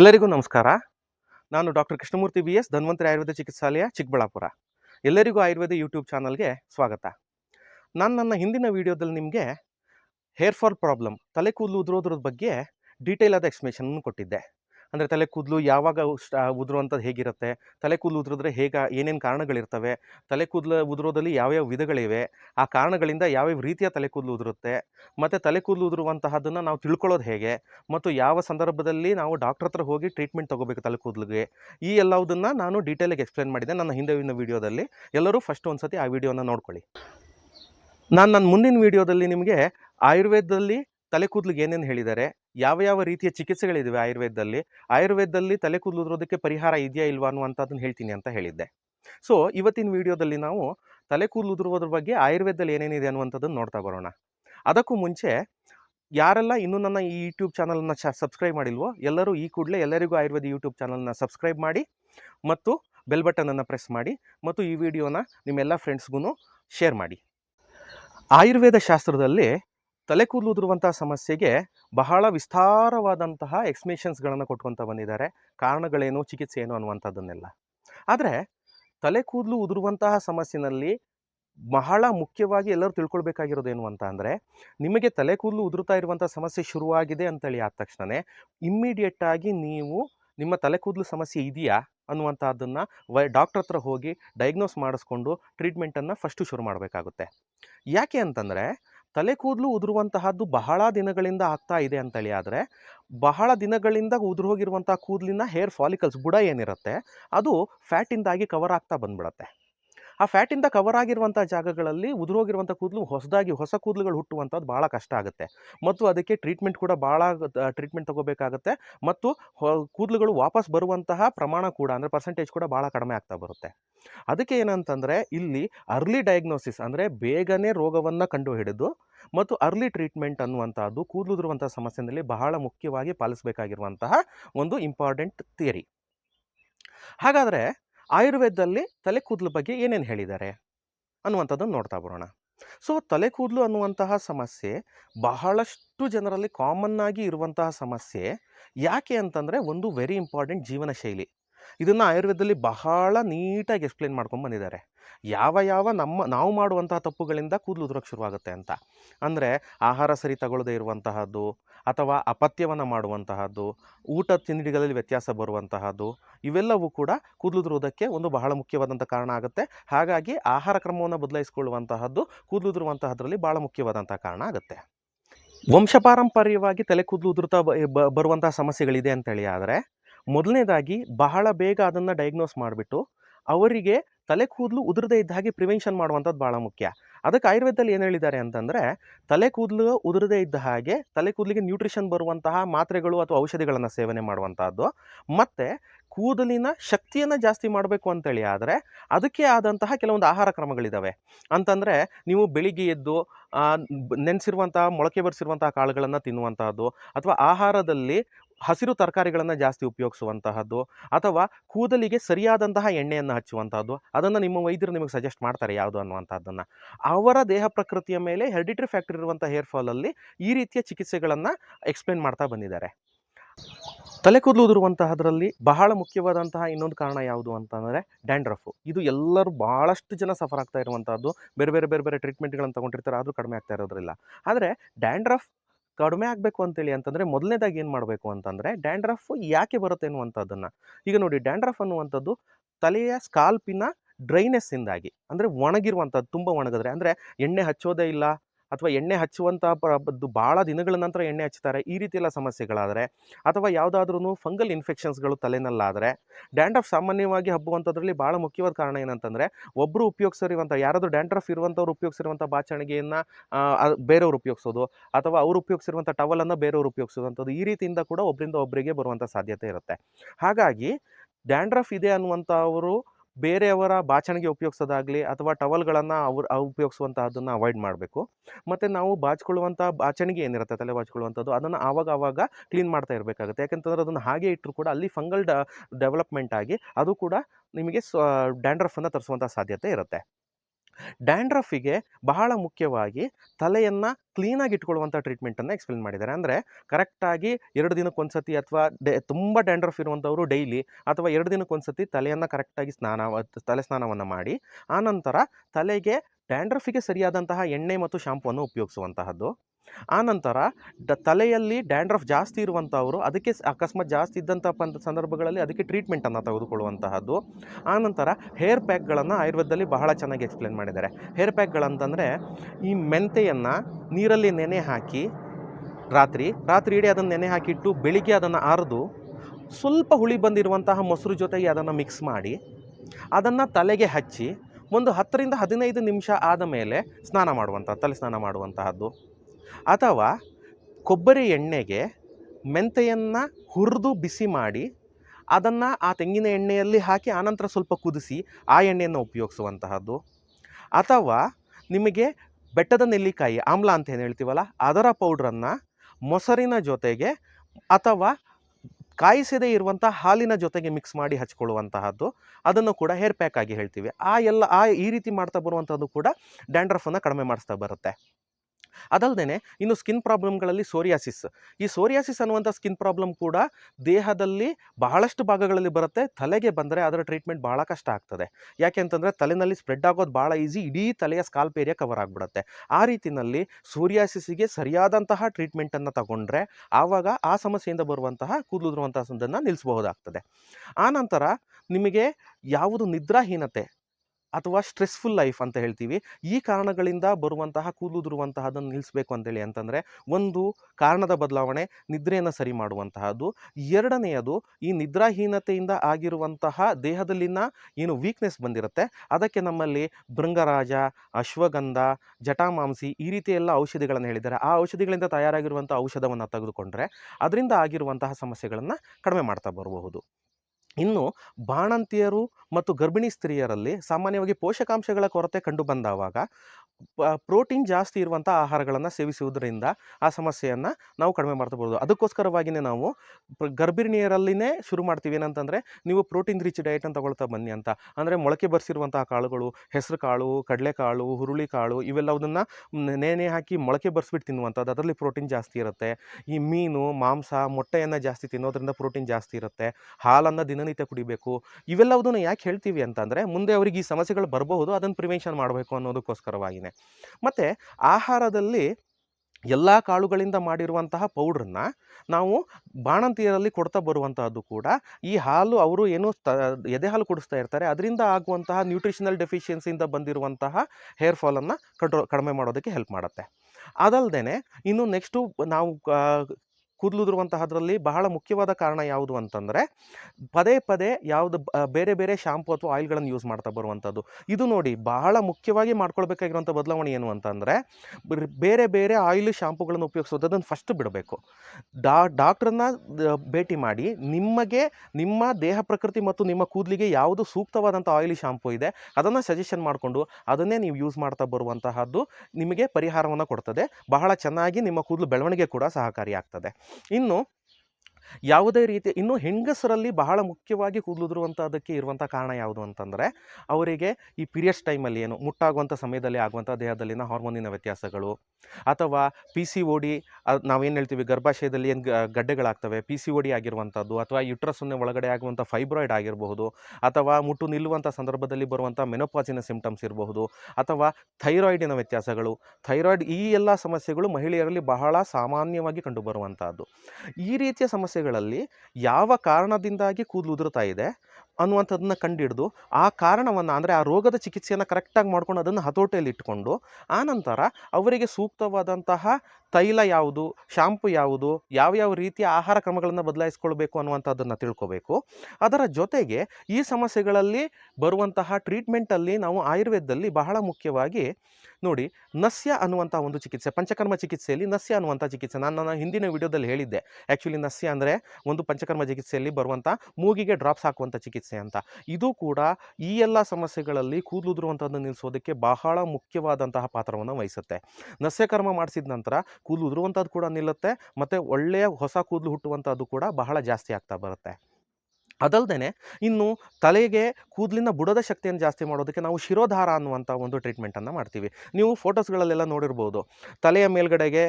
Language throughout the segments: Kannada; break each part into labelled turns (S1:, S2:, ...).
S1: ಎಲ್ಲರಿಗೂ ನಮಸ್ಕಾರ. ನಾನು doctor Krishnamurthy B S, Dhanvantari Ayurveda ಚಿಕಿತ್ಸಾಲಯ, Chikkaballapur. ಎಲ್ಲರಿಗೂ ಆಯುರ್ವೇದ ಯೂಟ್ಯೂಬ್ ಚಾನಲ್ಗೆ ಸ್ವಾಗತ. ನಾನು ನನ್ನ ಹಿಂದಿನ ವಿಡಿಯೋದಲ್ಲಿ ನಿಮಗೆ ಹೇರ್ ಫಾಲ್ ಪ್ರಾಬ್ಲಮ್, ತಲೆ ಕೂದಲು ಉದುರೋದ್ರ ಬಗ್ಗೆ ಡೀಟೇಲ್ ಆದ ಎಕ್ಸ್ಪ್ಲೇಷನ್ ಕೊಟ್ಟಿದ್ದೆ. ಅಂದರೆ ತಲೆ ಕೂದಲು ಯಾವಾಗ ಉದುರುವಂಥದ್ದು ಹೇಗಿರುತ್ತೆ? ತಲೆ ಕೂದಲು ಉದುರಿದ್ರೆ ಹೇಗೆ, ಏನೇನು ಕಾರಣಗಳಿರ್ತವೆ? ತಲೆ ಕೂದಲು ಉದುರೋದಲ್ಲಿ ಯಾವ್ಯಾವ ವಿಧಗಳಿವೆ? ಆ ಕಾರಣಗಳಿಂದ ಯಾವ್ಯಾವ ರೀತಿಯ ತಲೆ ಕೂದಲು ಉದುರುತ್ತೆ? ಮತ್ತು ತಲೆ ಕೂದಲು ಉದುರುವಂತಹದ್ದನ್ನು ನಾವು ತಿಳ್ಕೊಳ್ಳೋದು ಹೇಗೆ? ಮತ್ತು ಯಾವ ಸಂದರ್ಭದಲ್ಲಿ ನಾವು ಡಾಕ್ಟರ್ ಹತ್ರ ಹೋಗಿ ಟ್ರೀಟ್ಮೆಂಟ್ ತಗೋಬೇಕು ತಲೆ ಕೂದಲಿಗೆ? ಈ ಎಲ್ಲವುದನ್ನು ನಾನು ಡೀಟೇಲಾಗಿ ಎಕ್ಸ್ಪ್ಲೇನ್ ಮಾಡಿದೆ ನನ್ನ ಹಿಂದಿನ ವೀಡಿಯೋದಲ್ಲಿ. ಎಲ್ಲರೂ ಫಸ್ಟ್ ಒಂದ್ಸತಿ ಆ ವಿಡಿಯೋನ ನೋಡ್ಕೊಳ್ಳಿ. ನಾನು ನನ್ನ ಮುಂದಿನ ವೀಡಿಯೋದಲ್ಲಿ ನಿಮಗೆ ಆಯುರ್ವೇದದಲ್ಲಿ ತಲೆ ಕೂದಲಿಗೆ ಏನೇನು ಹೇಳಿದ್ದಾರೆ? ಯಾವ ಯಾವ ರೀತಿಯ ಚಿಕಿತ್ಸೆಗಳಿದಾವೆ ಆಯುರ್ವೇದದಲ್ಲಿ? ಆಯುರ್ವೇದದಲ್ಲಿ ತಲೆ ಕೂದಲು ಉದುರೋದಕ್ಕೆ ಪರಿಹಾರ ಇದೆಯಾ ಇಲ್ವಾ ಅನ್ನುವಂಥದ್ದನ್ನು ಹೇಳ್ತೀನಿ ಅಂತ ಹೇಳಿದ್ದೆ. ಸೊ ಇವತ್ತಿನ ವಿಡಿಯೋದಲ್ಲಿ ನಾವು ತಲೆ ಕೂದಲು ಬಗ್ಗೆ ಆಯುರ್ವೇದದಲ್ಲಿ ಏನೇನಿದೆ ಅನ್ನುವಂಥದ್ದನ್ನು ನೋಡ್ತಾ ಬರೋಣ. ಅದಕ್ಕೂ ಮುಂಚೆ ಯಾರೆಲ್ಲ ಇನ್ನೂ ನನ್ನ ಈ ಯೂಟ್ಯೂಬ್ ಚಾನಲನ್ನು ಸಬ್ಸ್ಕ್ರೈಬ್ ಮಾಡಿಲ್ವೋ, ಎಲ್ಲರೂ ಈ ಕೂಡಲೇ ಎಲ್ಲರಿಗೂ ಆಯುರ್ವೇದ ಯೂಟ್ಯೂಬ್ ಚಾನಲ್ನ ಸಬ್ಸ್ಕ್ರೈಬ್ ಮಾಡಿ ಮತ್ತು ಬೆಲ್ ಬಟನನ್ನು ಪ್ರೆಸ್ ಮಾಡಿ ಮತ್ತು ಈ ವಿಡಿಯೋನ ನಿಮ್ಮೆಲ್ಲ ಫ್ರೆಂಡ್ಸ್ಗೂ ಶೇರ್ ಮಾಡಿ. ಆಯುರ್ವೇದ ಶಾಸ್ತ್ರದಲ್ಲಿ ತಲೆ ಕೂದಲು ಉದುರುವಂಥ ಸಮಸ್ಯೆಗೆ ಬಹಳ ವಿಸ್ತಾರವಾದಂತಹ ಎಕ್ಸ್ಪ್ಲೇಷನ್ಸ್ಗಳನ್ನು ಕೊಟ್ಕೊತ ಬಂದಿದ್ದಾರೆ. ಕಾರಣಗಳೇನು ಚಿಕಿತ್ಸೆ ಏನು ಅನ್ನುವಂಥದ್ದನ್ನೆಲ್ಲ. ಆದರೆ ತಲೆ ಕೂದಲು ಉದುರುವಂತಹ ಸಮಸ್ಯೆನಲ್ಲಿ ಬಹಳ ಮುಖ್ಯವಾಗಿ ಎಲ್ಲರೂ ತಿಳ್ಕೊಳ್ಬೇಕಾಗಿರೋದೇನು ಅಂತ ಅಂದರೆ, ನಿಮಗೆ ತಲೆ ಕೂದಲು ಉದುರುತ್ತಾ ಇರುವಂಥ ಸಮಸ್ಯೆ ಶುರುವಾಗಿದೆ ಅಂತೇಳಿ ಆದ ತಕ್ಷಣವೇ ಇಮ್ಮಿಡಿಯೇಟ್ ಆಗಿ ನೀವು ನಿಮ್ಮ ತಲೆ ಕೂದಲು ಸಮಸ್ಯೆ ಇದೆಯಾ ಅನ್ನುವಂಥದ್ದನ್ನು ವೈ, ಡಾಕ್ಟ್ರ್ ಹತ್ರ ಹೋಗಿ ಡಯಾಗ್ನೋಸ್ ಮಾಡಿಸ್ಕೊಂಡು ಟ್ರೀಟ್ಮೆಂಟನ್ನು ಫಸ್ಟು ಶುರು ಮಾಡಬೇಕಾಗುತ್ತೆ. ಯಾಕೆ ಅಂತಂದರೆ ತಲೆ ಕೂದಲು ಉದುರುವಂತಹದ್ದು ಬಹಳ ದಿನಗಳಿಂದ ಆಗ್ತಾ ಇದೆ ಅಂತೇಳಿ ಆದರೆ, ಬಹಳ ದಿನಗಳಿಂದ ಉದುರು ಹೋಗಿರುವಂಥ ಕೂದಲಿನ ಹೇರ್ ಫಾಲಿಕಲ್ಸ್ ಬುಡ ಏನಿರುತ್ತೆ, ಅದು ಫ್ಯಾಟಿಂದಾಗಿ ಕವರ್ ಆಗ್ತಾ ಬಂದ್ಬಿಡತ್ತೆ. ಆ ಫ್ಯಾಟಿಂದ ಕವರ್ ಆಗಿರುವಂಥ ಜಾಗಗಳಲ್ಲಿ ಉದುರೋಗಿರುವಂಥ ಕೂದಲು ಹೊಸದಾಗಿ ಹೊಸ ಕೂದಲುಗಳು ಹುಟ್ಟುವಂಥದ್ದು ಭಾಳ ಕಷ್ಟ ಆಗುತ್ತೆ. ಮತ್ತು ಅದಕ್ಕೆ ಟ್ರೀಟ್ಮೆಂಟ್ ಕೂಡ ಭಾಳ ಟ್ರೀಟ್ಮೆಂಟ್ ತಗೋಬೇಕಾಗುತ್ತೆ. ಮತ್ತು ಕೂದಲುಗಳು ವಾಪಸ್ ಬರುವಂತಹ ಪ್ರಮಾಣ ಕೂಡ, ಅಂದರೆ ಪರ್ಸೆಂಟೇಜ್ ಕೂಡ ಭಾಳ ಕಡಿಮೆ ಆಗ್ತಾ ಬರುತ್ತೆ. ಅದಕ್ಕೆ ಏನಂತಂದರೆ ಇಲ್ಲಿ ಅರ್ಲಿ ಡಯಾಗ್ನೋಸಿಸ್ ಅಂದರೆ ಬೇಗನೆ ರೋಗವನ್ನು ಕಂಡುಹಿಡಿದು ಮತ್ತು ಅರ್ಲಿ ಟ್ರೀಟ್ಮೆಂಟ್ ಅನ್ನುವಂಥದ್ದು ಕೂದಲುದಿರುವಂಥ ಸಮಸ್ಯೆಯಲ್ಲಿ ಬಹಳ ಮುಖ್ಯವಾಗಿ ಪಾಲಿಸಬೇಕಾಗಿರುವಂತಹ ಒಂದು ಇಂಪಾರ್ಟೆಂಟ್ ಥಿಯರಿ ಹಾಗಾದರೆ ಆಯುರ್ವೇದದಲ್ಲಿ ತಲೆ ಕೂದಲು ಬಗ್ಗೆ ಏನೇನು ಹೇಳಿದ್ದಾರೆ? ಅನ್ನುವಂಥದ್ದನ್ನು ನೋಡ್ತಾ ಬರೋಣ. ಸೊ ತಲೆ ಕೂದಲು ಅನ್ನುವಂತಹ ಸಮಸ್ಯೆ ಬಹಳಷ್ಟು ಜನರಲ್ಲಿ ಕಾಮನ್ ಆಗಿ ಇರುವಂತಹ ಸಮಸ್ಯೆ ಯಾಕೆ ಅಂತಂದರೆ ಒಂದು ವೆರಿ ಇಂಪಾರ್ಟೆಂಟ್ ಜೀವನ ಶೈಲಿ ಇದನ್ನು ಆಯುರ್ವೇದದಲ್ಲಿ ಬಹಳ ನೀಟಾಗಿ ಎಕ್ಸ್ಪ್ಲೇನ್ ಮಾಡ್ಕೊಂಡು ಬಂದಿದ್ದಾರೆ. ಯಾವ ಯಾವ ನಮ್ಮ, ನಾವು ಮಾಡುವಂತಹ ತಪ್ಪುಗಳಿಂದ ಕೂದಲು ಉದುರೋಕ್ಕೆ ಶುರುವಾಗುತ್ತೆ ಅಂತ. ಅಂದರೆ ಆಹಾರ ಸರಿ ತಗೊಳ್ಳದೇ ಇರುವಂತಹದ್ದು, ಅಥವಾ ಅಪತ್ಯವನ್ನು ಮಾಡುವಂತಹದ್ದು, ಊಟ ತಿಂಡಿಗಳಲ್ಲಿ ವ್ಯತ್ಯಾಸ ಬರುವಂತಹದ್ದು, ಇವೆಲ್ಲವೂ ಕೂಡ ಕೂದಲುದುರುವುದಕ್ಕೆ ಒಂದು ಬಹಳ ಮುಖ್ಯವಾದಂಥ ಕಾರಣ ಆಗುತ್ತೆ. ಹಾಗಾಗಿ ಆಹಾರ ಕ್ರಮವನ್ನು ಬದಲಾಯಿಸಿಕೊಳ್ಳುವಂತಹದ್ದು ಕೂದಲುದುರುವಂತಹದ್ರಲ್ಲಿ ಬಹಳ ಮುಖ್ಯವಾದಂಥ ಕಾರಣ ಆಗುತ್ತೆ. ವಂಶಪಾರಂಪರ್ಯವಾಗಿ ತಲೆ ಕೂದಲು ಬ- ಬರುವಂತಹ ಸಮಸ್ಯೆಗಳಿದೆ ಅಂತೇಳಿ ಆದರೆ ಮೊದಲನೇದಾಗಿ ಬಹಳ ಬೇಗ ಅದನ್ನು ಡಯಾಗ್ನೋಸ್ ಮಾಡಿಬಿಟ್ಟು ಅವರಿಗೆ ತಲೆ ಕೂದಲು ಉದುರದೇ ಇದ್ದ ಹಾಗೆ ಪ್ರಿವೆನ್ಷನ್ ಮಾಡುವಂಥದ್ದು ಭಾಳ ಮುಖ್ಯ. ಅದಕ್ಕೆ ಆಯುರ್ವೇದದಲ್ಲಿ ಏನು ಹೇಳಿದ್ದಾರೆ ಅಂತಂದರೆ ತಲೆ ಕೂದಲು ಉದುರದೇ ಇದ್ದ ಹಾಗೆ ತಲೆ ಕೂದಲಿಗೆ ನ್ಯೂಟ್ರಿಷನ್ ಬರುವಂತಹ ಮಾತ್ರೆಗಳು ಅಥವಾ ಔಷಧಿಗಳನ್ನು ಸೇವನೆ ಮಾಡುವಂಥದ್ದು. ಮತ್ತು ಕೂದಲಿನ ಶಕ್ತಿಯನ್ನು ಜಾಸ್ತಿ ಮಾಡಬೇಕು ಅಂತೇಳಿ ಆದರೆ ಅದಕ್ಕೆ ಆದಂತಹ ಕೆಲವೊಂದು ಆಹಾರ ಕ್ರಮಗಳಿದ್ದಾವೆ ಅಂತಂದರೆ ನೀವು ಬೆಳಿಗ್ಗೆ ಎದ್ದು ನೆನೆಸಿರುವಂತಹ ಮೊಳಕೆ ಬರೆಸಿರುವಂತಹ ಕಾಳುಗಳನ್ನು ತಿನ್ನುವಂತಹದ್ದು ಅಥವಾ ಆಹಾರದಲ್ಲಿ ಹಸಿರು ತರಕಾರಿಗಳನ್ನು ಜಾಸ್ತಿ ಉಪಯೋಗಿಸುವಂತಹದ್ದು ಅಥವಾ ಕೂದಲಿಗೆ ಸರಿಯಾದಂತಹ ಎಣ್ಣೆಯನ್ನು ಹಚ್ಚುವಂಥದ್ದು ಅದನ್ನು ನಿಮ್ಮ ವೈದ್ಯರು ನಿಮಗೆ ಸಜೆಸ್ಟ್ ಮಾಡ್ತಾರೆ ಯಾವುದು ಅನ್ನುವಂಥದ್ದನ್ನು ಅವರ ದೇಹ ಪ್ರಕೃತಿಯ ಮೇಲೆ ಹೆರಿಡಿಟ್ರಿ ಫ್ಯಾಕ್ಟರ್ ಇರುವಂಥ ಹೇರ್ ಫಾಲಲ್ಲಿ ಈ ರೀತಿಯ ಚಿಕಿತ್ಸೆಗಳನ್ನು ಎಕ್ಸ್ಪ್ಲೇನ್ ಮಾಡ್ತಾ ಬಂದಿದ್ದಾರೆ. ತಲೆ ಕೂದಲು ಉದುರುವಂತಹದ್ರಲ್ಲಿ ಬಹಳ ಮುಖ್ಯವಾದಂತಹ ಇನ್ನೊಂದು ಕಾರಣ ಯಾವುದು ಅಂತಂದರೆ ಡ್ಯಾಂಡ್ರಫು ಇದು ಎಲ್ಲರೂ ಭಾಳಷ್ಟು ಜನ ಸಫರ್ ಆಗ್ತಾ ಇರುವಂಥದ್ದು ಬೇರೆ ಬೇರೆ ಬೇರೆ ಬೇರೆ ಟ್ರೀಟ್ಮೆಂಟ್ಗಳನ್ನು ತಗೊಂಡಿರ್ತಾರೆ, ಆದರೂ ಕಡಿಮೆ ಆಗ್ತಾ ಇರೋದ್ರಿಲ್ಲ. ಆದರೆ ಡ್ಯಾಂಡ್ರಫ್ ಕಡಿಮೆ ಆಗಬೇಕು ಅಂತೇಳಿ ಅಂತಂದರೆ ಮೊದಲನೇದಾಗಿ ಏನು ಮಾಡಬೇಕು ಅಂತಂದರೆ ಡ್ಯಾಂಡ್ರಫ್ ಯಾಕೆ ಬರುತ್ತೆ ಅನ್ನುವಂಥದ್ದನ್ನು ಈಗ ನೋಡಿ ಡ್ಯಾಂಡ್ರಫ್ ಅನ್ನುವಂಥದ್ದು ತಲೆಯ ಸ್ಕಾಲ್ಪಿನ ಡ್ರೈನೆಸ್ಸಿಂದಾಗಿ, ಅಂದರೆ ಒಣಗಿರುವಂಥದ್ದು, ತುಂಬ ಒಣಗಿದ್ರೆ, ಅಂದರೆ ಎಣ್ಣೆ ಹಚ್ಚೋದೇ ಇಲ್ಲ ಅಥವಾ ಎಣ್ಣೆ ಹಚ್ಚುವಂಥ ಬದ್ದು ಭಾಳ ದಿನಗಳ ನಂತರ ಎಣ್ಣೆ ಹಚ್ತಾರೆ ಈ ರೀತಿ ಎಲ್ಲ ಸಮಸ್ಯೆಗಳಾದರೆ. ಅಥವಾ ಯಾವುದಾದ್ರೂ ಫಂಗಲ್ ಇನ್ಫೆಕ್ಷನ್ಸ್ಗಳು ತಲೆನಲ್ಲಾದರೆ. ಡ್ಯಾಂಡ್ರಫ್ ಸಾಮಾನ್ಯವಾಗಿ ಹಬ್ಬುವಂಥದ್ರಲ್ಲಿ ಭಾಳ ಮುಖ್ಯವಾದ ಕಾರಣ ಏನಂತಂದರೆ ಒಬ್ಬರು ಉಪಯೋಗಿಸಿರುವಂಥ ಯಾರಾದರೂ ಡ್ಯಾಂಡ್ರಫ್ ಇರುವಂಥವ್ರು ಉಪಯೋಗಿಸಿರುವಂಥ ಬಾಚಣಿಗೆಯನ್ನು ಬೇರೆಯವ್ರು ಉಪಯೋಗಿಸೋದು, ಅಥವಾ ಅವ್ರು ಉಪಯೋಗಿಸಿರುವಂಥ ಟವಲನ್ನು ಬೇರೆಯವ್ರು ಉಪಯೋಗಿಸುವಂಥದ್ದು ಈ ರೀತಿಯಿಂದ ಕೂಡ ಒಬ್ಬರಿಂದ ಒಬ್ಬರಿಗೆ ಬರುವಂಥ ಸಾಧ್ಯತೆ ಇರುತ್ತೆ. ಹಾಗಾಗಿ ಡ್ಯಾಂಡ್ರಫ್ ಇದೆ ಅನ್ನುವಂಥವರು ಬೇರೆಯವರ ಬಾಚಣಿಗೆ ಉಪಯೋಗಿಸೋದಾಗಲಿ ಅಥವಾ ಟವಲ್ಗಳನ್ನು ಅವ್ರು ಉಪಯೋಗಿಸುವಂತಹದ್ದನ್ನು ಅವಾಯ್ಡ್ ಮಾಡಬೇಕು. ಮತ್ತು ನಾವು ಬಾಚಿಕೊಳ್ಳುವಂಥ ಬಾಚಣಿಗೆ ಏನಿರುತ್ತೆ, ತಲೆ ಬಾಚಿಕೊಳ್ಳುವಂಥದ್ದು, ಅದನ್ನು ಆವಾಗ ಆವಾಗ ಕ್ಲೀನ್ ಮಾಡ್ತಾ ಇರಬೇಕಾಗುತ್ತೆ. ಯಾಕೆಂತಂದ್ರೆ ಅದನ್ನು ಹಾಗೆ ಇಟ್ಟರು ಕೂಡ ಅಲ್ಲಿ ಫಂಗಲ್ ಡೆವಲಪ್ಮೆಂಟ್ ಆಗಿ ಅದು ಕೂಡ ನಿಮಗೆ ಸ್ವ ಡ್ಯಾಂಡ್ರಫನ್ನು ತರಿಸುವಂಥ ಸಾಧ್ಯತೆ ಇರುತ್ತೆ. ಡ್ಯಾಂಡ್ರಫಿಗೆ ಬಹಳ ಮುಖ್ಯವಾಗಿ ತಲೆಯನ್ನು ಕ್ಲೀನಾಗಿ ಇಟ್ಕೊಳ್ಳುವಂಥ ಟ್ರೀಟ್ಮೆಂಟನ್ನು ಎಕ್ಸ್ಪ್ಲೇನ್ ಮಾಡಿದ್ದಾರೆ. ಅಂದರೆ ಕರೆಕ್ಟಾಗಿ ಎರಡು ದಿನಕ್ಕೊಂದ್ಸತಿ ಅಥವಾ ಡೇ, ತುಂಬ ಡ್ಯಾಂಡ್ರಫ್ ಇರುವಂಥವರು ಡೈಲಿ ಅಥವಾ ಎರಡು ದಿನಕ್ಕೊಂದ್ಸತಿ ತಲೆಯನ್ನು ಕರೆಕ್ಟಾಗಿ ಸ್ನಾನ ತಲೆ ಸ್ನಾನವನ್ನು ಮಾಡಿ, ಆನಂತರ ತಲೆಗೆ ಡ್ಯಾಂಡ್ರಫಿಗೆ ಸರಿಯಾದಂತಹ ಎಣ್ಣೆ ಮತ್ತು ಶಾಂಪುವನ್ನು ಉಪಯೋಗಿಸುವಂತಹದ್ದು. ಆನಂತರ ಡ ತಲೆಯಲ್ಲಿ ಡ್ಯಾಂಡ್ರಫ್ ಜಾಸ್ತಿ ಇರುವಂಥವರು ಅದಕ್ಕೆ ಅಕಸ್ಮಾತ್ ಜಾಸ್ತಿ ಇದ್ದಂಥ ಪಂತ ಸಂದರ್ಭಗಳಲ್ಲಿ ಅದಕ್ಕೆ ಟ್ರೀಟ್ಮೆಂಟನ್ನು ತೆಗೆದುಕೊಳ್ಳುವಂತಹದ್ದು. ಆನಂತರ ಹೇರ್ ಪ್ಯಾಕ್ಗಳನ್ನು ಆಯುರ್ವೇದದಲ್ಲಿ ಬಹಳ ಚೆನ್ನಾಗಿ ಎಕ್ಸ್ಪ್ಲೇನ್ ಮಾಡಿದ್ದಾರೆ. ಹೇರ್ ಪ್ಯಾಕ್ಗಳಂತಂದರೆ ಈ ಮೆಂತೆಯನ್ನು ನೀರಲ್ಲಿ ನೆನೆ ಹಾಕಿ ರಾತ್ರಿ ರಾತ್ರಿ ಇಡೀ ಅದನ್ನು ನೆನೆ ಹಾಕಿಟ್ಟು ಬೆಳಿಗ್ಗೆ ಅದನ್ನು ಅರೆದು ಸ್ವಲ್ಪ ಹುಳಿ ಬಂದಿರುವಂತಹ ಮೊಸರು ಜೊತೆಗೆ ಅದನ್ನು ಮಿಕ್ಸ್ ಮಾಡಿ ಅದನ್ನು ತಲೆಗೆ ಹಚ್ಚಿ ಒಂದು ಹತ್ತರಿಂದ ಹದಿನೈದು ನಿಮಿಷ ಆದ ಮೇಲೆ ಸ್ನಾನ ಮಾಡುವಂಥ ತಲೆ ಸ್ನಾನ ಮಾಡುವಂತಹದ್ದು. ಅಥವಾ ಕೊಬ್ಬರಿ ಎಣ್ಣೆಗೆ ಮೆಂತೆಯನ್ನು ಹುರಿದು ಬಿಸಿ ಮಾಡಿ ಅದನ್ನು ಆ ತೆಂಗಿನ ಎಣ್ಣೆಯಲ್ಲಿ ಹಾಕಿ ಆನಂತರ ಸ್ವಲ್ಪ ಕುದಿಸಿ ಆ ಎಣ್ಣೆಯನ್ನು ಉಪಯೋಗಿಸುವಂತಹದ್ದು. ಅಥವಾ ನಿಮಗೆ ಬೆಟ್ಟದ ನೆಲ್ಲಿಕಾಯಿ, ಆಮ್ಲ ಅಂತ ಏನು ಹೇಳ್ತೀವಲ್ಲ, ಅದರ ಪೌಡ್ರನ್ನು ಮೊಸರಿನ ಜೊತೆಗೆ ಅಥವಾ ಕಾಯಿಸದೇ ಇರುವಂಥ ಹಾಲಿನ ಜೊತೆಗೆ ಮಿಕ್ಸ್ ಮಾಡಿ ಹಚ್ಕೊಳ್ಳುವಂತಹದ್ದು. ಅದನ್ನು ಕೂಡ ಹೇರ್ ಪ್ಯಾಕ್ ಆಗಿ ಹೇಳ್ತೀವಿ. ಆ ಎಲ್ಲ, ಆ ಈ ರೀತಿ ಮಾಡ್ತಾ ಬರುವಂಥದ್ದು ಕೂಡ ಡ್ಯಾಂಡ್ರಫನ್ನು ಕಡಿಮೆ ಮಾಡಿಸ್ತಾ ಬರುತ್ತೆ. ಅದಲ್ಲದೆ ಇನ್ನು ಸ್ಕಿನ್ ಪ್ರಾಬ್ಲಮ್ಗಳಲ್ಲಿ ಸೋರಿಯಾಸಿಸ್ ಈ ಸೋರಿಯಾಸಿಸ್ ಅನ್ನುವಂಥ ಸ್ಕಿನ್ ಪ್ರಾಬ್ಲಮ್ ಕೂಡ ದೇಹದಲ್ಲಿ ಬಹಳಷ್ಟು ಭಾಗಗಳಲ್ಲಿ ಬರುತ್ತೆ, ತಲೆಗೆ ಬಂದರೆ ಅದರ ಟ್ರೀಟ್ಮೆಂಟ್ ಭಾಳ ಕಷ್ಟ ಆಗ್ತದೆ. ಯಾಕೆ ಅಂತಂದರೆ ತಲೆನಲ್ಲಿ ಸ್ಪ್ರೆಡ್ ಆಗೋದು ಭಾಳ ಈಸಿ ಇಡೀ ತಲೆಯ ಸ್ಕಾಲ್ಪ್ ಏರಿಯಾ ಕವರ್ ಆಗಿಬಿಡುತ್ತೆ. ಆ ರೀತಿಯಲ್ಲಿ ಸೋರಿಯಾಸಿಸ್ಗೆ ಸರಿಯಾದಂತಹ ಟ್ರೀಟ್ಮೆಂಟನ್ನು ತಗೊಂಡ್ರೆ ಆವಾಗ ಆ ಸಮಸ್ಯೆಯಿಂದ ಬರುವಂತಹ ಕೂದಲುದುರುವಂತಹ ನಿಲ್ಲಿಸಬಹುದಾಗ್ತದೆ ಆನಂತರ ನಿಮಗೆ ಯಾವುದು ನಿದ್ರಾಹೀನತೆ ಅಥವಾ ಸ್ಟ್ರೆಸ್ಫುಲ್ ಲೈಫ್ ಅಂತ ಹೇಳ್ತೀವಿ. ಈ ಕಾರಣಗಳಿಂದ ಬರುವಂತಹ ಕೂದಲುದುರುವಂತಹದನ್ನು ನಿಲ್ಲಿಸಬೇಕು ಅಂತೇಳಿ ಅಂತಂದರೆ, ಒಂದು ಕಾರಣದ ಬದಲಾವಣೆ, ನಿದ್ರೆಯನ್ನು ಸರಿ ಮಾಡುವಂತಹದ್ದು. ಎರಡನೆಯದು, ಈ ನಿದ್ರಾಹೀನತೆಯಿಂದ ಆಗಿರುವಂತಹ ದೇಹದಲ್ಲಿನ ಏನು ವೀಕ್ನೆಸ್ ಬಂದಿರುತ್ತೆ, ಅದಕ್ಕೆ ನಮ್ಮಲ್ಲಿ ಭೃಂಗರಾಜ, ಅಶ್ವಗಂಧ, ಜಟಾಮಾಂಸಿ ಈ ರೀತಿ ಎಲ್ಲ ಔಷಧಿಗಳನ್ನು ಹೇಳಿದ್ದಾರೆ. ಆ ಔಷಧಿಗಳಿಂದ ತಯಾರಾಗಿರುವಂಥ ಔಷಧವನ್ನು ತೆಗೆದುಕೊಂಡ್ರೆ, ಅದರಿಂದ ಆಗಿರುವಂತಹ ಸಮಸ್ಯೆಗಳನ್ನು ಕಡಿಮೆ ಮಾಡ್ತಾ ಬರಬಹುದು. ಇನ್ನು ಬಾಣಂತಿಯರು ಮತ್ತು ಗರ್ಭಿಣಿ ಸ್ತ್ರೀಯರಲ್ಲಿ ಸಾಮಾನ್ಯವಾಗಿ ಪೋಷಕಾಂಶಗಳ ಕೊರತೆ ಕಂಡು ಬಂದಾವಾಗ ಪ್ರೋಟೀನ್ ಜಾಸ್ತಿ ಇರುವಂಥ ಆಹಾರಗಳನ್ನು ಸೇವಿಸುವುದರಿಂದ ಆ ಸಮಸ್ಯೆಯನ್ನು ನಾವು ಕಡಿಮೆ ಮಾಡ್ತಬೋದು. ಅದಕ್ಕೋಸ್ಕರವಾಗಿಯೇ ನಾವು ಗರ್ಭಿಣಿಯರಲ್ಲಿನೇ ಶುರು ಮಾಡ್ತೀವಿ ಏನಂತಂದರೆ, ನೀವು ಪ್ರೋಟೀನ್ ರಿಚ್ ಡಯಟನ್ನು ತಗೊಳ್ತಾ ಬನ್ನಿ ಅಂತ. ಅಂದರೆ ಮೊಳಕೆ ಬರ್ಸಿರುವಂಥ ಕಾಳುಗಳು, ಹೆಸರು ಕಾಳು ಕಡಲೆಕಾಳು ಹುರುಳಿ ಕಾಳು, ಇವೆಲ್ಲವುದನ್ನು ನೆನೆ ಹಾಕಿ ಮೊಳಕೆ ಬರೆಸ್ಬಿಟ್ಟು ತಿನ್ನುವಂಥದ್ದು. ಅದರಲ್ಲಿ ಪ್ರೋಟೀನ್ ಜಾಸ್ತಿ ಇರುತ್ತೆ. ಈ ಮೀನು, ಮಾಂಸ, ಮೊಟ್ಟೆಯನ್ನು ಜಾಸ್ತಿ ತಿನ್ನೋದ್ರಿಂದ ಪ್ರೋಟೀನ್ ಜಾಸ್ತಿ ಇರುತ್ತೆ. ಹಾಲನ್ನು ದಿನನಿತ್ಯ ಕುಡಿಬೇಕು. ಇವೆಲ್ಲವುದನ್ನು ಯಾಕೆ ಹೇಳ್ತೀವಿ ಅಂತಂದರೆ, ಮುಂದೆ ಅವರಿಗೆ ಈ ಸಮಸ್ಯೆಗಳು ಬರಬಹುದು, ಅದನ್ನು ಪ್ರಿವೆನ್ಷನ್ ಮಾಡಬೇಕು ಅನ್ನೋದಕ್ಕೋಸ್ಕರವಾಗಿಯೇ ಮತ್ತು ಆಹಾರದಲ್ಲಿ ಎಲ್ಲ ಕಾಳುಗಳಿಂದ ಮಾಡಿರುವಂತಹ ಪೌಡ್ರನ್ನ ನಾವು ಬಾಣಂತಿಯರಲ್ಲಿ ಕೊಡ್ತಾ ಬರುವಂತಹದ್ದು ಕೂಡ ಈ ಹಾಲು ಅವರು ಏನು ತ, ಎದೆ ಹಾಲು ಕುಡಿಸ್ತಾ ಇರ್ತಾರೆ. ಅದರಿಂದ ಆಗುವಂತಹ ನ್ಯೂಟ್ರಿಷನಲ್ ಡೆಫಿಷಿಯನ್ಸಿಯಿಂದ ಬಂದಿರುವಂತಹ ಹೇರ್ ಫಾಲನ್ನು ಕಂಟ್ರೋ ಕಡಿಮೆ ಮಾಡೋದಕ್ಕೆ ಹೆಲ್ಪ್ ಮಾಡುತ್ತೆ. ಅದಲ್ಲದೆ ಇನ್ನು ನೆಕ್ಸ್ಟು ನಾವು ಕೂದಲುದುರುವಂತಹದ್ರಲ್ಲಿ ಬಹಳ ಮುಖ್ಯವಾದ ಕಾರಣ ಯಾವುದು ಅಂತಂದರೆ ಪದೇ ಪದೇ ಯಾವುದು ಬೇರೆ ಬೇರೆ ಶಾಂಪು ಅಥವಾ ಆಯಿಲ್ಗಳನ್ನು ಯೂಸ್ ಮಾಡ್ತಾ ಬರುವಂಥದ್ದು ಇದು ನೋಡಿ ಬಹಳ ಮುಖ್ಯವಾಗಿ ಮಾಡ್ಕೊಳ್ಬೇಕಾಗಿರುವಂಥ ಬದಲಾವಣೆ ಏನು ಅಂತಂದರೆ ಬೇರೆ ಬೇರೆ ಆಯಿಲ್ ಶಾಂಪುಗಳನ್ನು ಉಪಯೋಗಿಸೋದು, ಅದನ್ನು ಫಸ್ಟ್ ಬಿಡಬೇಕು. ಡಾ, ಡಾಕ್ಟ್ರನ್ನ ಭೇಟಿ ಮಾಡಿ ನಿಮಗೆ ನಿಮ್ಮ ದೇಹ ಪ್ರಕೃತಿ ಮತ್ತು ನಿಮ್ಮ ಕೂದಲಿಗೆ ಯಾವುದು ಸೂಕ್ತವಾದಂಥ ಆಯಿಲ್ ಶಾಂಪು ಇದೆ, ಅದನ್ನು ಸಜೆಷನ್ ಮಾಡಿಕೊಂಡು ಅದನ್ನೇ ನೀವು ಯೂಸ್ ಮಾಡ್ತಾ ಬರುವಂತಹದ್ದು ನಿಮಗೆ ಪರಿಹಾರವನ್ನು ಕೊಡ್ತದೆ. ಬಹಳ ಚೆನ್ನಾಗಿ ನಿಮ್ಮ ಕೂದಲು ಬೆಳವಣಿಗೆ ಕೂಡ ಸಹಕಾರಿಯಾಗ್ತದೆ. ಇನ್ನು ಯಾವುದೇ ರೀತಿ, ಇನ್ನು ಹೆಂಗಸರಲ್ಲಿ ಬಹಳ ಮುಖ್ಯವಾಗಿ ಕೂದಲುದುರುವಂಥದ್ದಕ್ಕೆ ಇರುವಂಥ ಕಾರಣ ಯಾವುದು ಅಂತಂದರೆ, ಅವರಿಗೆ ಈ ಪೀರಿಯಡ್ಸ್ ಟೈಮಲ್ಲಿ ಏನು ಮುಟ್ಟಾಗುವಂಥ ಸಮಯದಲ್ಲಿ ಆಗುವಂಥ ದೇಹದಲ್ಲಿನ ಹಾರ್ಮೋನಿನ ವ್ಯತ್ಯಾಸಗಳು, ಅಥವಾ ಪಿ ಸಿ ಓ ಡಿ ನಾವೇನು ಹೇಳ್ತೀವಿ, ಗರ್ಭಾಶಯದಲ್ಲಿ ಏನು ಗಡ್ಡೆಗಳಾಗ್ತವೆ ಪಿ ಸಿ ಓ ಡಿ ಆಗಿರುವಂಥದ್ದು ಅಥವಾ ಯುಟ್ರಸನ್ನೇ ಒಳಗಡೆ ಆಗುವಂಥ ಫೈಬ್ರಾಯ್ಡ್ ಆಗಿರಬಹುದು, ಅಥವಾ ಮುಟ್ಟು ನಿಲ್ಲುವಂಥ ಸಂದರ್ಭದಲ್ಲಿ ಬರುವಂಥ ಮೆನೋಪಾಸಿನ ಸಿಂಪ್ಟಮ್ಸ್ ಇರಬಹುದು, ಅಥವಾ ಥೈರಾಯ್ಡಿನ ವ್ಯತ್ಯಾಸಗಳು ಥೈರಾಯ್ಡ್ ಈ ಎಲ್ಲ ಸಮಸ್ಯೆಗಳು ಮಹಿಳೆಯರಲ್ಲಿ ಬಹಳ ಸಾಮಾನ್ಯವಾಗಿ ಕಂಡುಬರುವಂಥದ್ದು ಈ ರೀತಿಯ ಸಮಸ್ಯೆಗಳಲ್ಲಿ ಯಾವ ಕಾರಣದಿಂದಾಗಿ ಕೂದಲು ಉದುರುತ್ತಾ ಇದೆ ಅನ್ನುವಂಥದ್ದನ್ನ ಕಂಡಿಡಿದು ಆ ಕಾರಣವನ್ನು ಅಂದರೆ ಆ ರೋಗದ ಚಿಕಿತ್ಸೆಯನ್ನು ಕರೆಕ್ಟಾಗಿ ಮಾಡ್ಕೊಂಡು ಅದನ್ನು ಹತೋಟಿಯಲ್ಲಿ ಇಟ್ಕೊಂಡು ಆನಂತರ ಅವರಿಗೆ ಸೂಕ್ತವಾದಂತಹ ತೈಲ ಯಾವುದು, ಶಾಂಪು ಯಾವುದು, ಯಾವ್ಯಾವ ರೀತಿಯ ಆಹಾರ ಕ್ರಮಗಳನ್ನು ಬದಲಾಯಿಸ್ಕೊಳ್ಬೇಕು ಅನ್ನುವಂಥದ್ದನ್ನು ತಿಳ್ಕೋಬೇಕು. ಅದರ ಜೊತೆಗೆ ಈ ಸಮಸ್ಯೆಗಳಲ್ಲಿ ಬರುವಂತಹ ಟ್ರೀಟ್ಮೆಂಟಲ್ಲಿ ನಾವು ಆಯುರ್ವೇದದಲ್ಲಿ ಬಹಳ ಮುಖ್ಯವಾಗಿ ನೋಡಿ ನಸ್ಯ ಅನ್ನುವಂಥ ಒಂದು ಚಿಕಿತ್ಸೆ, ಪಂಚಕರ್ಮ ಚಿಕಿತ್ಸೆಯಲ್ಲಿ ನಸ್ಯ ಅನ್ನುವಂಥ ಚಿಕಿತ್ಸೆ. ನಾನು ನನ್ನ ಹಿಂದಿನ ವಿಡಿಯೋದಲ್ಲಿ ಹೇಳಿದ್ದೆ. ಆ್ಯಕ್ಚುಲಿ ನಸ್ಯ ಅಂದರೆ ಒಂದು ಪಂಚಕರ್ಮ ಚಿಕಿತ್ಸೆಯಲ್ಲಿ ಬರುವಂಥ ಮೂಗಿಗೆ ಡ್ರಾಪ್ಸ್ ಹಾಕುವಂಥ ಚಿಕಿತ್ಸೆ ಅಂತ. ಇದು ಕೂಡ ಈ ಎಲ್ಲ ಸಮಸ್ಯೆಗಳಲ್ಲಿ ಕೂದಲುದುರುವಂಥದ್ದನ್ನು ನಿಲ್ಲಿಸೋದಕ್ಕೆ ಬಹಳ ಮುಖ್ಯವಾದಂತಹ ಪಾತ್ರವನ್ನು ವಹಿಸುತ್ತೆ. ನಸ್ಯಕರ್ಮ ಮಾಡಿಸಿದ ನಂತರ ಕೂದಲು ಉದುರುವಂಥದ್ದು ಕೂಡ ನಿಲ್ಲುತ್ತೆ ಮತ್ತು ಒಳ್ಳೆಯ ಹೊಸ ಕೂದಲು ಹುಟ್ಟುವಂಥದ್ದು ಕೂಡ ಬಹಳ ಜಾಸ್ತಿ ಆಗ್ತಾ ಬರುತ್ತೆ. ಅದಲ್ಲದೆ ಇನ್ನು ತಲೆಗೆ ಕೂದಲಿನ ಬುಡದ ಶಕ್ತಿಯನ್ನು ಜಾಸ್ತಿ ಮಾಡೋದಕ್ಕೆ ನಾವು ಶಿರೋಧಾರ ಅನ್ನುವಂಥ ಒಂದು ಟ್ರೀಟ್ಮೆಂಟನ್ನು ಮಾಡ್ತೀವಿ. ನೀವು ಫೋಟೋಸ್ಗಳಲ್ಲೆಲ್ಲ ನೋಡಿರ್ಬೋದು. ತಲೆಯ ಮೇಲ್ಗಡೆಗೆ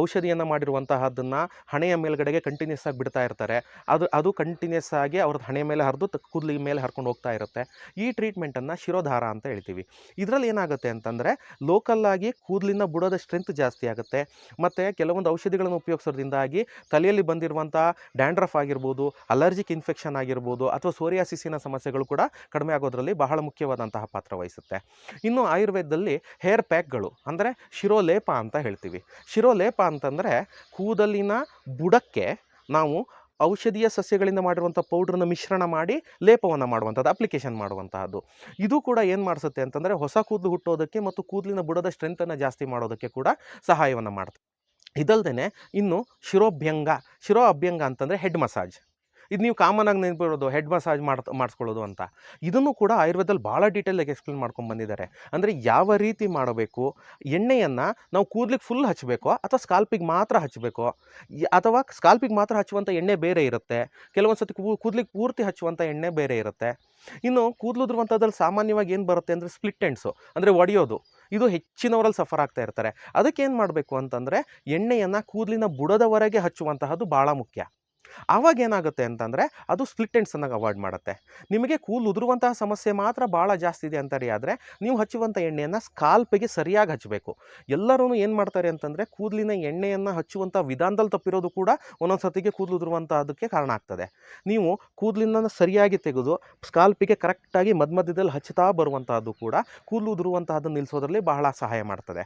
S1: ಔಷಧಿಯನ್ನು ಮಾಡಿರುವಂತಹದ್ದನ್ನು ಹಣೆಯ ಮೇಲ್ಗಡೆಗೆ ಕಂಟಿನ್ಯೂಸ್ ಆಗಿ ಬಿಡ್ತಾ ಇರ್ತಾರೆ. ಅದು ಅದು ಕಂಟಿನ್ಯೂಸ್ ಆಗಿ ಅವ್ರದ್ದು ಹಣೆಯ ಮೇಲೆ ಹರಿದು ಕೂದಲಿಗೆ ಮೇಲೆ ಹರ್ಕೊಂಡು ಹೋಗ್ತಾ ಇರುತ್ತೆ. ಈ ಟ್ರೀಟ್ಮೆಂಟನ್ನು ಶಿರೋಧಾರ ಅಂತ ಹೇಳ್ತೀವಿ. ಇದರಲ್ಲಿ ಏನಾಗುತ್ತೆ ಅಂತಂದರೆ ಲೋಕಲ್ಲಾಗಿ ಕೂದಲಿನ ಬುಡದ ಸ್ಟ್ರೆಂತ್ ಜಾಸ್ತಿ ಆಗುತ್ತೆ. ಮತ್ತು ಕೆಲವೊಂದು ಔಷಧಿಗಳನ್ನು ಉಪಯೋಗಿಸೋದ್ರಿಂದಾಗಿ ತಲೆಯಲ್ಲಿ ಬಂದಿರುವಂಥ ಡ್ಯಾಂಡ್ರಫ್ ಆಗಿರ್ಬೋದು ಅಲರ್ಜಿಕ್ ಇನ್ಫೆಕ್ಷನ್ ಆಗಿರ್ಬೋದು ಅಥವಾ ಸೋರಿಯಾಸಿಸಿನ ಸಮಸ್ಯೆಗಳು ಕೂಡ ಕಡಿಮೆ ಆಗೋದ್ರಲ್ಲಿ ಬಹಳ ಮುಖ್ಯವಾದಂತಹ ಪಾತ್ರ ವಹಿಸುತ್ತೆ. ಇನ್ನು ಆಯುರ್ವೇದದಲ್ಲಿ ಹೇರ್ ಪ್ಯಾಕ್ಗಳು ಅಂದರೆ ಶಿರೋಲೇಪ ಅಂತ ಹೇಳ್ತೀವಿ. ಶಿರೋಲೇಪ ಅಂತಂದರೆ ಕೂದಲಿನ ಬುಡಕ್ಕೆ ನಾವು ಔಷಧೀಯ ಸಸ್ಯಗಳಿಂದ ಮಾಡಿರುವಂಥ ಪೌಡ್ರನ್ನ ಮಿಶ್ರಣ ಮಾಡಿ ಲೇಪವನ್ನು ಮಾಡುವಂಥದ್ದು ಅಪ್ಲಿಕೇಶನ್ ಮಾಡುವಂತಹದ್ದು. ಇದು ಕೂಡ ಏನು ಮಾಡಿಸುತ್ತೆ ಅಂತಂದರೆ ಹೊಸ ಕೂದಲು ಹುಟ್ಟೋದಕ್ಕೆ ಮತ್ತು ಕೂದಲಿನ ಬುಡದ ಸ್ಟ್ರೆಂತನ್ನು ಜಾಸ್ತಿ ಮಾಡೋದಕ್ಕೆ ಕೂಡ ಸಹಾಯವನ್ನು ಮಾಡುತ್ತೆ ಇದಲ್ದೇ ಇನ್ನು ಶಿರೋಭ್ಯಂಗ, ಶಿರೋ ಅಭ್ಯಂಗ ಅಂತಂದರೆ ಹೆಡ್ ಮಸಾಜ್ ಇದು ನೀವು ಕಾಮನ್ ಆಗಿ ನೆನಪಿರೋದು ಹೆಡ್ ಮಸಾಜ್ ಮಾಡ್ ಮಾಡಿಸ್ಕೊಳ್ಳೋದು ಅಂತ. ಇದನ್ನು ಕೂಡ ಆಯುರ್ವೇದದಲ್ಲಿ ಭಾಳ ಡೀಟೇಲಾಗಿ ಎಕ್ಸ್ಪ್ಲೇನ್ ಮಾಡ್ಕೊಂಡು ಬಂದಿದ್ದಾರೆ. ಅಂದರೆ ಯಾವ ರೀತಿ ಮಾಡಬೇಕು, ಎಣ್ಣೆಯನ್ನು ನಾವು ಕೂದಲಿಗೆ ಫುಲ್ ಹಚ್ಚಬೇಕೋ ಅಥವಾ ಸ್ಕಾಲ್ಪಿಗೆ ಮಾತ್ರ ಹಚ್ಚಬೇಕೋ ಅಥವಾ ಸ್ಕಾಲ್ಪಿಗೆ ಮಾತ್ರ ಹಚ್ಚುವಂಥ ಎಣ್ಣೆ ಬೇರೆ ಇರುತ್ತೆ ಕೆಲವೊಂದು ಸತಿ ಕೂದಲಿಗೆ ಪೂರ್ತಿ ಹಚ್ಚುವಂಥ ಎಣ್ಣೆ ಬೇರೆ ಇರುತ್ತೆ. ಇನ್ನು ಕೂದಲು ಉದುರುವಂಥದ್ರಲ್ಲಿ ಸಾಮಾನ್ಯವಾಗಿ ಏನು ಬರುತ್ತೆ ಅಂದರೆ ಸ್ಪ್ಲಿಟ್ ಎಂಡ್ಸು ಅಂದರೆ ಒಡೆಯೋದು. ಇದು ಹೆಚ್ಚಿನವರಲ್ಲಿ ಸಫರ್ ಆಗ್ತಾ ಇರ್ತಾರೆ. ಅದಕ್ಕೆ ಏನು ಮಾಡಬೇಕು ಅಂತಂದರೆ ಎಣ್ಣೆಯನ್ನು ಕೂದಲಿನ ಬುಡದವರೆಗೆ ಹಚ್ಚುವಂತಹದ್ದು ಭಾಳ ಮುಖ್ಯ. ಆವಾಗ ಏನಾಗುತ್ತೆ ಅಂತಂದರೆ ಅದು ಸ್ಪ್ಲಿಟ್ ಅವಾಯ್ಡ್ ಮಾಡುತ್ತೆ. ನಿಮಗೆ ಕೂದಲು ಉದುರುವಂತಹ ಸಮಸ್ಯೆ ಮಾತ್ರ ಭಾಳ ಜಾಸ್ತಿ ಇದೆ ಅಂತ ಆದರೆ ನೀವು ಹಚ್ಚುವಂಥ ಎಣ್ಣೆಯನ್ನು ಸ್ಕಾಲ್ಪಿಗೆ ಸರಿಯಾಗಿ ಹಚ್ಚಬೇಕು ಎಲ್ಲರೂ ಏನು ಮಾಡ್ತಾರೆ ಅಂತಂದರೆ ಕೂದಲಿನ ಎಣ್ಣೆಯನ್ನು ಹಚ್ಚುವಂಥ ವಿಧಾನದಲ್ಲಿ ತಪ್ಪಿರೋದು ಕೂಡ ಒಂದೊಂದು ಸತಿಗೆ ಕೂದಲು ಉದುರುವಂತಹದಕ್ಕೆ ಕಾರಣ ಆಗ್ತದೆ. ನೀವು ಕೂದಲಿನ ಸರಿಯಾಗಿ ತೆಗೆದು ಸ್ಕಾಲ್ಪಿಗೆ ಕರೆಕ್ಟಾಗಿ ಮಧ್ಯ ಮಧ್ಯದಲ್ಲಿ ಹಚ್ಚುತ್ತಾ ಬರುವಂತಹದ್ದು ಕೂಡ ಕೂದಲು ಉದುರುವಂತಹದ್ದು ನಿಲ್ಲಿಸೋದ್ರಲ್ಲಿ ಬಹಳ ಸಹಾಯ ಮಾಡ್ತದೆ.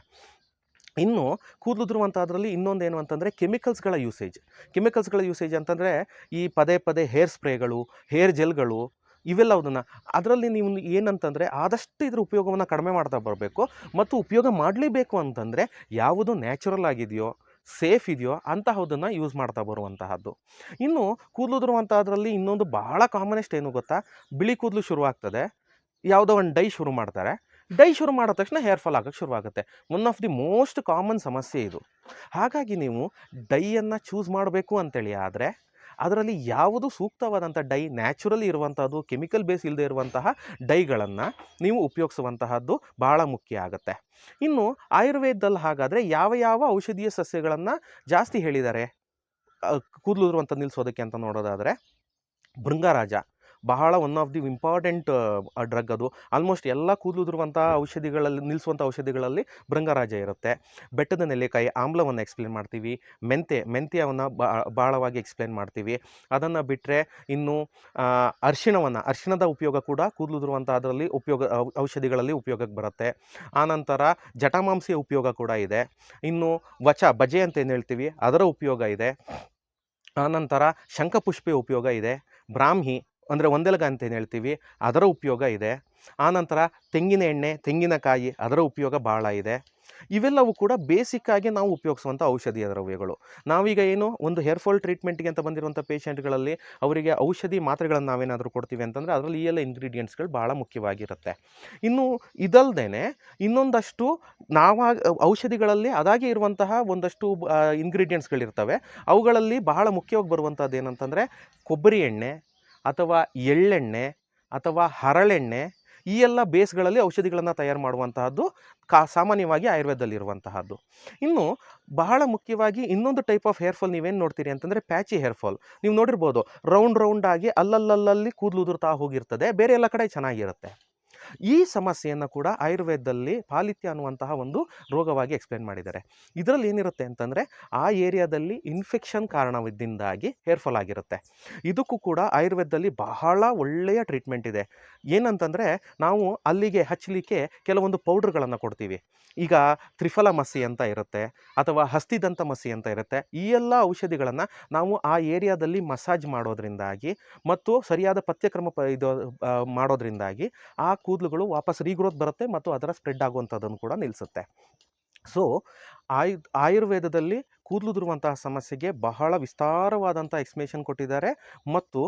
S1: ಇನ್ನು ಕೂದಲು ಉದುರುವಂಥದ್ರಲ್ಲಿ ಇನ್ನೊಂದು ಏನು ಅಂತಂದರೆ ಕೆಮಿಕಲ್ಸ್ಗಳ ಯೂಸೇಜ್. ಕೆಮಿಕಲ್ಸ್ಗಳ ಯೂಸೇಜ್ ಅಂತಂದರೆ ಈ ಪದೇ ಪದೇ ಹೇರ್ ಸ್ಪ್ರೇಗಳು, ಹೇರ್ ಜೆಲ್ಗಳು ಇವೆಲ್ಲವುದನ್ನು. ಅದರಲ್ಲಿ ನೀವು ಏನಂತಂದರೆ ಆದಷ್ಟು ಇದ್ರ ಉಪಯೋಗವನ್ನು ಕಡಿಮೆ ಮಾಡ್ತಾ ಬರಬೇಕು. ಮತ್ತು ಉಪಯೋಗ ಮಾಡಲೇಬೇಕು ಅಂತಂದರೆ ಯಾವುದು ನ್ಯಾಚುರಲ್ ಆಗಿದೆಯೋ, ಸೇಫ್ ಇದೆಯೋ ಅಂತಹದನ್ನು ಯೂಸ್ ಮಾಡ್ತಾ ಬರುವಂತಹದ್ದು. ಇನ್ನು ಕೂದಲು ಉದುರುವಂಥದ್ರಲ್ಲಿ ಇನ್ನೊಂದು ಭಾಳ ಕಾಮನೆಸ್ಟ್ ಏನು ಗೊತ್ತಾ? ಬಿಳಿ ಕೂದಲು ಶುರುವಾಗ್ತದೆ. ಯಾವುದೋ ಒಂದು ಡೈ ಶುರು ಮಾಡ್ತಾರೆ. ಡೈ ಶುರು ಮಾಡಿದ ತಕ್ಷಣ ಹೇರ್ ಫಾಲ್ ಆಗೋಕ್ಕೆ ಶುರುವಾಗುತ್ತೆ. One of the most common ಸಮಸ್ಯೆ ಇದು. ಹಾಗಾಗಿ ನೀವು ಡೈಯನ್ನು ಚೂಸ್ ಮಾಡಬೇಕು ಅಂತೇಳಿ ಆದರೆ, ಅದರಲ್ಲಿ ಯಾವುದು ಸೂಕ್ತವಾದಂಥ ಡೈ, ನ್ಯಾಚುರಲಿ ಇರುವಂಥದ್ದು, ಕೆಮಿಕಲ್ ಬೇಸ್ ಇಲ್ಲದೆ ಇರುವಂತಹ ಡೈಗಳನ್ನು ನೀವು ಉಪಯೋಗಿಸುವಂತಹದ್ದು ಭಾಳ ಮುಖ್ಯ ಆಗುತ್ತೆ. ಇನ್ನು ಆಯುರ್ವೇದದಲ್ಲಿ ಹಾಗಾದರೆ ಯಾವ ಯಾವ ಔಷಧೀಯ ಸಸ್ಯಗಳನ್ನು ಜಾಸ್ತಿ ಹೇಳಿದ್ದಾರೆ? ಕೂದಲು ಇರುವಂಥ ನಿಲ್ಲಿಸೋದಕ್ಕೆ ಅಂತ ನೋಡೋದಾದರೆ, ಭೃಂಗರಾಜ. ಬಹಳ one of the important drug ಅದು. ಆಲ್ಮೋಸ್ಟ್ ಎಲ್ಲ ಕೂದಲು ಉದುರುವಂಥ ಔಷಧಿಗಳಲ್ಲಿ ನಿಲ್ಲಿಸುವಂಥ ಔಷಧಿಗಳಲ್ಲಿ ಭೃಂಗರಾಜ ಇರುತ್ತೆ. ಬೆಟ್ಟದ ನೆಲೆಕಾಯಿ ಆಮ್ಲವನ್ನು ಎಕ್ಸ್ಪ್ಲೇನ್ ಮಾಡ್ತೀವಿ. ಮೆಂತೆ, ಮೆಂತ್ಯವನ್ನು ಬಹಳವಾಗಿ ಎಕ್ಸ್ಪ್ಲೇನ್ ಮಾಡ್ತೀವಿ. ಅದನ್ನು ಬಿಟ್ಟರೆ ಇನ್ನು ಅರಿಶಿಣವನ್ನು, ಅರಿಶಿಣದ ಉಪಯೋಗ ಕೂಡ ಕೂದಲು ಉದುರುವಂಥ ಅದರಲ್ಲಿ ಉಪಯೋಗ ಔಷಧಿಗಳಲ್ಲಿ ಉಪಯೋಗಕ್ಕೆ ಬರುತ್ತೆ. ಆನಂತರ ಜಟಾಮಾಂಸಿಯ ಉಪಯೋಗ ಕೂಡ ಇದೆ. ಇನ್ನು ವಚ, ಬಜೆ ಅಂತ ಏನು ಹೇಳ್ತೀವಿ? ಅದರ ಉಪಯೋಗ ಇದೆ. ಆನಂತರ ಶಂಖಪುಷ್ಪಿ ಉಪಯೋಗ ಇದೆ. ಬ್ರಾಹ್ಮಿ ಅಂದರೆ ಒಂದೆಲಗ ಅಂತ ಏನು ಹೇಳ್ತೀವಿ? ಅದರ ಉಪಯೋಗ ಇದೆ. ಆನಂತರ ತೆಂಗಿನ ಎಣ್ಣೆ, ತೆಂಗಿನಕಾಯಿ ಅದರ ಉಪಯೋಗ ಭಾಳ ಇದೆ. ಇವೆಲ್ಲವೂ ಕೂಡ ಬೇಸಿಕ್ಕಾಗಿ ನಾವು ಉಪಯೋಗಿಸುವಂಥ ಔಷಧೀಯ ದ್ರವ್ಯಗಳು. ನಾವೀಗ ಏನು ಒಂದು ಹೇರ್ ಫಾಲ್ ಟ್ರೀಟ್ಮೆಂಟ್ಗೆ ಅಂತ ಬಂದಿರುವಂಥ ಪೇಷೆಂಟ್ಗಳಲ್ಲಿ ಅವರಿಗೆ ಔಷಧಿ ಮಾತ್ರೆಗಳನ್ನು ನಾವೇನಾದರೂ ಕೊಡ್ತೀವಿ ಅಂತಂದರೆ ಅದರಲ್ಲಿ ಈ ಎಲ್ಲ ಇಂಗ್ರೀಡಿಯೆಂಟ್ಸ್ಗಳು ಭಾಳ ಮುಖ್ಯವಾಗಿರುತ್ತೆ. ಇನ್ನು ಇದಲ್ಲದೇ ಇನ್ನೊಂದಷ್ಟು ನಾವಾಗ ಔಷಧಿಗಳಲ್ಲಿ ಅದಾಗೆ ಇರುವಂತಹ ಒಂದಷ್ಟು ಇಂಗ್ರೀಡಿಯೆಂಟ್ಸ್ಗಳಿರ್ತವೆ ಅವುಗಳಲ್ಲಿ ಬಹಳ ಮುಖ್ಯವಾಗಿ ಬರುವಂಥದ್ದು ಏನಂತಂದರೆ ಕೊಬ್ಬರಿ ಎಣ್ಣೆ ಅಥವಾ ಎಳ್ಳೆಣ್ಣೆ ಅಥವಾ ಹರಳೆಣ್ಣೆ, ಈ ಎಲ್ಲ ಬೇಸ್ಗಳಲ್ಲಿ ಔಷಧಿಗಳನ್ನು ತಯಾರು ಮಾಡುವಂತಹದ್ದು ಕಾ, ಸಾಮಾನ್ಯವಾಗಿ ಆಯುರ್ವೇದದಲ್ಲಿರುವಂತಹದ್ದು. ಇನ್ನು ಬಹಳ ಮುಖ್ಯವಾಗಿ ಇನ್ನೊಂದು ಟೈಪ್ ಆಫ್ ಹೇರ್ ಫಾಲ್ ನೀವೇನು ನೋಡ್ತೀರಿ ಅಂತಂದರೆ ಪ್ಯಾಚಿ ಹೇರ್ ಫಾಲ್ ನೀವು ನೋಡಿರ್ಬೋದು ರೌಂಡ್ ರೌಂಡಾಗಿ ಅಲ್ಲಲ್ಲಲ್ಲಿ ಕೂದಲು ಉದುರ್ತಾ ಹೋಗಿರ್ತದೆ, ಬೇರೆ ಎಲ್ಲ ಕಡೆ ಚೆನ್ನಾಗಿರುತ್ತೆ. ಈ ಸಮಸ್ಯೆಯನ್ನು ಕೂಡ ಆಯುರ್ವೇದದಲ್ಲಿ ಪಾಲಿತ್ಯ ಅನ್ನುವಂತಹ ಒಂದು ರೋಗವಾಗಿ ಎಕ್ಸ್ಪ್ಲೇನ್ ಮಾಡಿದ್ದಾರೆ. ಇದರಲ್ಲಿ ಏನಿರುತ್ತೆ ಅಂತಂದರೆ, ಆ ಏರಿಯಾದಲ್ಲಿ ಇನ್ಫೆಕ್ಷನ್ ಕಾರಣದಿಂದಾಗಿ ಹೇರ್ ಫಾಲ್ ಆಗಿರುತ್ತೆ. ಇದಕ್ಕೂ ಕೂಡ ಆಯುರ್ವೇದದಲ್ಲಿ ಬಹಳ ಒಳ್ಳೆಯ ಟ್ರೀಟ್ಮೆಂಟ್ ಇದೆ. ಏನಂತಂದರೆ, ನಾವು ಅಲ್ಲಿಗೆ ಹಚ್ಚಲಿಕ್ಕೆ ಕೆಲವೊಂದು ಪೌಡ್ರ್ಗಳನ್ನು ಕೊಡ್ತೀವಿ. ಈಗ ತ್ರಿಫಲ ಮಸಿ ಅಂತ ಇರುತ್ತೆ, ಅಥವಾ ಹಸ್ತಿದಂತ ಮಸಿ ಅಂತ ಇರುತ್ತೆ, ಈ ಎಲ್ಲ ಔಷಧಿಗಳನ್ನು ನಾವು ಆ ಏರಿಯಾದಲ್ಲಿ ಮಸಾಜ್ ಮಾಡೋದ್ರಿಂದಾಗಿ ಮತ್ತು ಸರಿಯಾದ ಪಥ್ಯಕ್ರಮ ಇದು ಮಾಡೋದ್ರಿಂದಾಗಿ ಆ ಕೂದಲುಗಳು ವಾಪಸ್ ರೀಗ್ರೋತ್ ಬರುತ್ತೆ ಮತ್ತು ಅದರ ಸ್ಪ್ರೆಡ್ ಆಗುವಂಥದ್ದನ್ನು ಕೂಡ ನಿಲ್ಲಿಸುತ್ತೆ. ಸೊ, ಆಯು, ಆಯುರ್ವೇದದಲ್ಲಿ ಕೂದಲುದುರುವಂತಹ ಸಮಸ್ಯೆಗೆ ಬಹಳ ವಿಸ್ತಾರವಾದಂಥ ಎಕ್ಸ್ಪ್ಲೇಷನ್ ಕೊಟ್ಟಿದ್ದಾರೆ ಮತ್ತು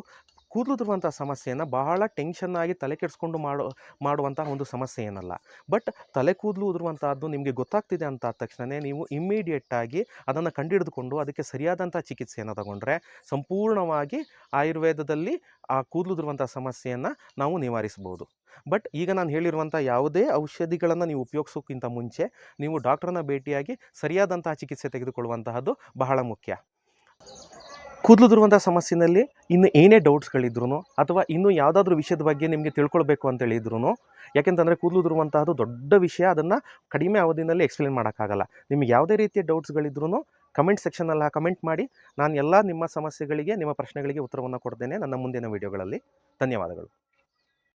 S1: ಕೂದಲು ಉದುರುವಂಥ ಸಮಸ್ಯೆಯನ್ನು ಬಹಳ ಟೆನ್ಷನ್ ಆಗಿ ತಲೆ ಕೆಡಿಸ್ಕೊಂಡು ಮಾಡೋ ಮಾಡುವಂಥ ಒಂದು ಸಮಸ್ಯೆ ಏನಲ್ಲ. ಬಟ್ ತಲೆ ಕೂದಲು ಉದುರುವಂಥದ್ದು ನಿಮಗೆ ಗೊತ್ತಾಗ್ತಿದೆ ಅಂತ ಆದ ತಕ್ಷಣ ನೀವು ಇಮ್ಮಿಡಿಯೇಟಾಗಿ ಅದನ್ನು ಕಂಡುಹಿಡಿದುಕೊಂಡು ಅದಕ್ಕೆ ಸರಿಯಾದಂಥ ಚಿಕಿತ್ಸೆಯನ್ನು ತಗೊಂಡ್ರೆ ಸಂಪೂರ್ಣವಾಗಿ ಆಯುರ್ವೇದದಲ್ಲಿ ಆ ಕೂದಲು ಉದುರುವಂಥ ಸಮಸ್ಯೆಯನ್ನು ನಾವು ನಿವಾರಿಸ್ಬೋದು ಬಟ್ ಈಗ ನಾನು ಹೇಳಿರುವಂಥ ಯಾವುದೇ ಔಷಧಿಗಳನ್ನು ನೀವು ಉಪಯೋಗಿಸೋಕ್ಕಿಂತ ಮುಂಚೆ ನೀವು ಡಾಕ್ಟ್ರನ್ನ ಭೇಟಿಯಾಗಿ ಸರಿಯಾದಂತಹ ಚಿಕಿತ್ಸೆ ತೆಗೆದುಕೊಳ್ಳುವಂತಹದ್ದು ಬಹಳ ಮುಖ್ಯ. ಕೂದಲುದುರುವಂಥ ಸಮಸ್ಯೆಯಲ್ಲಿ ಇನ್ನು ಏನೇ ಡೌಟ್ಸ್ಗಳಿದ್ರು ಅಥವಾ ಇನ್ನೂ ಯಾವುದಾದ್ರೂ ವಿಷಯದ ಬಗ್ಗೆ ನಿಮಗೆ ತಿಳ್ಕೊಳ್ಬೇಕು ಅಂತ ಹೇಳಿದ್ರು ಯಾಕೆಂತಂದರೆ ಕೂದಲುದಿರುವಂತಹದ್ದು ದೊಡ್ಡ ವಿಷಯ, ಅದನ್ನು ಕಡಿಮೆ ಅವಧಿನಲ್ಲಿ ಎಕ್ಸ್ಪ್ಲೇನ್ ಮಾಡೋಕ್ಕಾಗಲ್ಲ. ನಿಮಗೆ ಯಾವುದೇ ರೀತಿಯ ಡೌಟ್ಸ್ಗಳಿದ್ರು ಕಮೆಂಟ್ ಸೆಕ್ಷನಲ್ಲಿ ಕಮೆಂಟ್ ಮಾಡಿ, ನಾನು ಎಲ್ಲ ನಿಮ್ಮ ಸಮಸ್ಯೆಗಳಿಗೆ, ನಿಮ್ಮ ಪ್ರಶ್ನೆಗಳಿಗೆ ಉತ್ತರವನ್ನು ಕೊಡ್ತೇನೆ ನನ್ನ ಮುಂದಿನ ವೀಡಿಯೋಗಳಲ್ಲಿ ಧನ್ಯವಾದಗಳು.